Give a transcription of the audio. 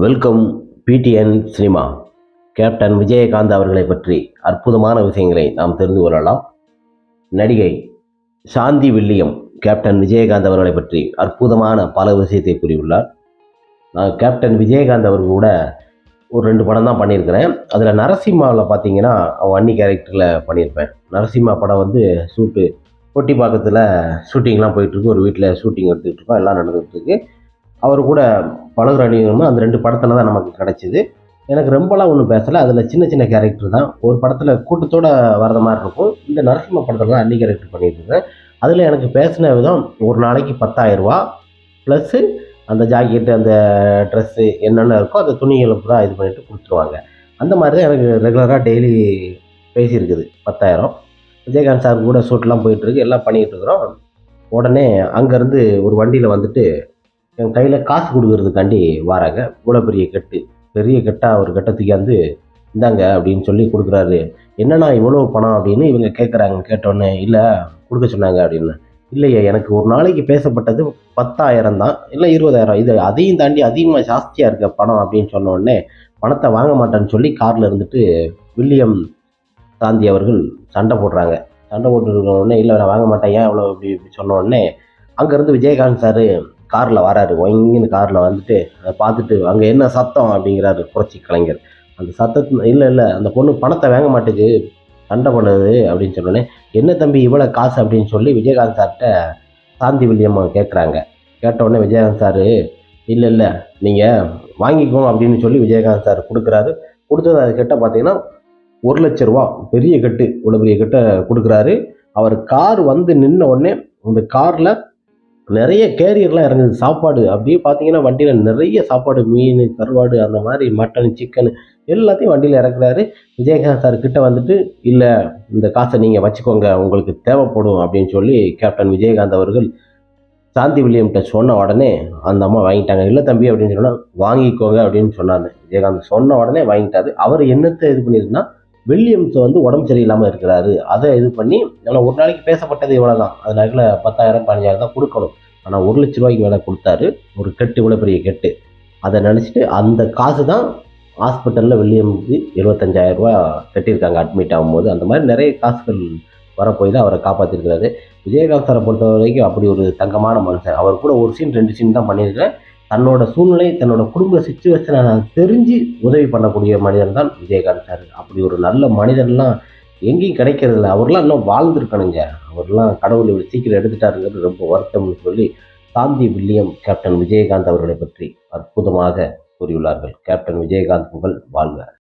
Welcome PTN cinema. Captain Vijayakanth அவர்களை பற்றி அற்புதமான விஷயங்களை நாம் தெரிந்து கொள்ளலாம். நடிகை சாந்தி வில்லியம் கேப்டன் விஜயகாந்த் அவர்களை பற்றி அற்புதமான பல விஷயத்தை கூறியுள்ளார். நான் கேப்டன் விஜயகாந்த் அவர்கள் கூட ஒரு ரெண்டு படம் தான் பண்ணியிருக்கிறேன். அதில் நரசிம்மாவில் பார்த்தீங்கன்னா அவன் அன்னி கேரக்டரில் பண்ணியிருப்பேன். நரசிம்மா படம் வந்து ஷூட்டு பொட்டிப்பாக்கத்தில் ஷூட்டிங்லாம் போயிட்டுருக்கு ஒரு வீட்டில் ஷூட்டிங் எடுத்துகிட்டு இருக்கோம். எல்லாம் நடந்துகிட்டு இருக்கு. அவர் கூட பழகுற அணிவரும் அந்த ரெண்டு படத்தில் தான் நமக்கு கிடச்சிது. எனக்கு ரொம்பலாம் ஒன்றும் பேசலை. அதில் சின்ன சின்ன கேரக்டர் தான். ஒரு படத்தில் கூட்டத்தோடு வர்ற மாதிரி இருக்கும். இந்த நரசிம்ம படத்தில் தான் அன்னி கேரக்டர் பண்ணிட்டு இருக்கேன் அதில் எனக்கு பேசின விதம் ஒரு நாளைக்கு பத்தாயிரரூபா ப்ளஸ்ஸு அந்த ஜாக்கெட்டு அந்த ட்ரெஸ்ஸு என்னென்ன இருக்கோ அந்த துணிகளை பூரா இது பண்ணிட்டு கொடுத்துருவாங்க. அந்த மாதிரி தான் எனக்கு ரெகுலராக டெய்லி பேசியிருக்குது. பத்தாயிரம். விஜயகாந்த் சார் கூட சூட்லாம் போயிட்டுருக்கு எல்லாம் பண்ணிகிட்டு இருக்கிறோம். உடனே அங்கேருந்து ஒரு வண்டியில் வந்துட்டு என் கையில் காசு கொடுக்கறதுக்காண்டி வராங்க. இவ்வளோ பெரிய கட்டு பெரிய கட்டாக ஒரு கட்டை வந்து இந்தாங்க அப்படின்னு சொல்லி கொடுக்குறாரு. என்னண்ணா இவ்வளோ பணம் அப்படின்னு இவங்க கேட்குறாங்க கேட்டோடனே இல்லை கொடுக்க சொன்னாங்க அப்படின்னு. இல்லையே எனக்கு ஒரு நாளைக்கு பேசப்பட்டது பத்தாயிரம் தான். இல்லை இருபதாயிரம். இது அதையும் தாண்டி அதிகமாக ஜாஸ்தியாக இருக்க பணம் அப்படின்னு சொன்னோடனே பணத்தை வாங்க மாட்டேன்னு சொல்லி காரில் இருந்துட்டு வில்லியம் காந்தி அவர்கள் சண்டை போடுறாங்க. சண்டை போட்டு இல்லை நான் வாங்க மாட்டேன். ஏன் இவ்வளோ இப்படி இப்படி சொன்னோடனே அங்கேருந்து விஜயகாந்த் சார் காரில் வராரு. ஒங்கின்னு காரில் வந்துட்டு அதை பார்த்துட்டு அங்கே என்ன சத்தம் அப்படிங்கிறாரு புரட்சி கலைஞர். அந்த சத்தத்து இல்லை இல்லை அந்த பொண்ணு பணத்தை வாங்க மாட்டேங்குது. சண்டை பண்ணுது அப்படின்னு சொன்னோடனே என்ன தம்பி இவ்வளோ காசு? அப்படின்னு சொல்லி விஜயகாந்த் சார்கிட்ட சாந்தி வில்லியம் கேட்குறாங்க கேட்டவுடனே விஜயகாந்த் சார் இல்லை இல்லை நீங்கள் வாங்கிக்கோங்க அப்படின்னு சொல்லி விஜயகாந்த் சார் கொடுக்குறாரு. கொடுத்தது அது கிட்ட பார்த்தீங்கன்னா ஒரு லட்ச ரூபா பெரிய கட்டு இவ்வளோ பெரிய கட்டை கொடுக்குறாரு. அவர் கார் வந்து நின்ன உடனே அந்த காரில் நிறைய கேரியர்லாம் இறங்குது. சாப்பாடு அப்படியே பார்த்தீங்கன்னா வண்டியில் நிறைய சாப்பாடு மீன் கருவாடு அந்த மாதிரி மட்டன் சிக்கன் எல்லாத்தையும் வண்டியில் இறக்குறாரு. விஜயகாந்த் சார் கிட்ட வந்துட்டு இல்லை இந்த காசை நீங்கள் வச்சுக்கோங்க உங்களுக்கு தேவைப்படும் அப்படின்னு சொல்லி கேப்டன் விஜயகாந்த் அவர்கள் சாந்தி வில்லியம்கிட்ட சொன்ன உடனே அந்த அம்மா வாங்கிட்டாங்க. இல்லை தம்பி அப்படின்னு சொன்னால் வாங்கிக்கோங்க அப்படின்னு சொன்னாங்க. விஜயகாந்த் சொன்ன உடனே வாங்கிட்டாரு. அவர் என்னத்தை இது பண்ணியிருக்குன்னா வில்லியம்ஸ் வந்து உடம்பு சரியில்லாமல் இருக்கிறாரு. அதை இது பண்ணி ஆனால் ஒரு நாளைக்கு பேசப்பட்டது இவ்வளோ தான் அதனால பத்தாயிரம் பதினஞ்சாயிரம் தான் கொடுக்கணும். ஆனால் ஒரு லட்ச ரூபாய்க்கு மேலே கொடுத்தாரு. ஒரு கெட்டு இவ்வளோ பெரிய கெட்டு. அதை நினச்சிட்டு அந்த காசு தான் ஹாஸ்பிட்டலில் வில்லியம்க்கு எழுபத்தஞ்சாயிரம் ரூபா கட்டியிருக்காங்க அட்மிட் ஆகும்போது. அந்த மாதிரி நிறைய காசுகள் வரப்போய் தான் அவரை காப்பாற்றிருக்கிறாரு விஜயகாந்த் சாரை பொறுத்த வரைக்கும் அப்படி ஒரு தங்கமான மனுஷன். அவர் கூட ஒரு சீன் ரெண்டு சீன் தான் பண்ணியிருக்கிறேன். தன்னோட சூழ்நிலை தன்னோட குடும்ப சுச்சுவேஷனை தெரிஞ்சு உதவி பண்ணக்கூடிய மனிதன் தான் விஜயகாந்த் சார். அப்படி ஒரு நல்ல மனிதன்லாம் எங்கேயும் கிடைக்கிறதில்ல. அவர்லாம் இன்னும் வாழ்ந்துருக்கணுங்க. அவர்லாம் கடவுள் இவ்வளோ சீக்கிரம் எடுத்துட்டாருங்கிறது ரொம்ப வருத்தம்னு சொல்லி சாந்தி வில்லியம் கேப்டன் விஜயகாந்த் அவர்களை பற்றி அற்புதமாக கூறியுள்ளார்கள். கேப்டன் விஜயகாந்த் புகழ் வாழ்க.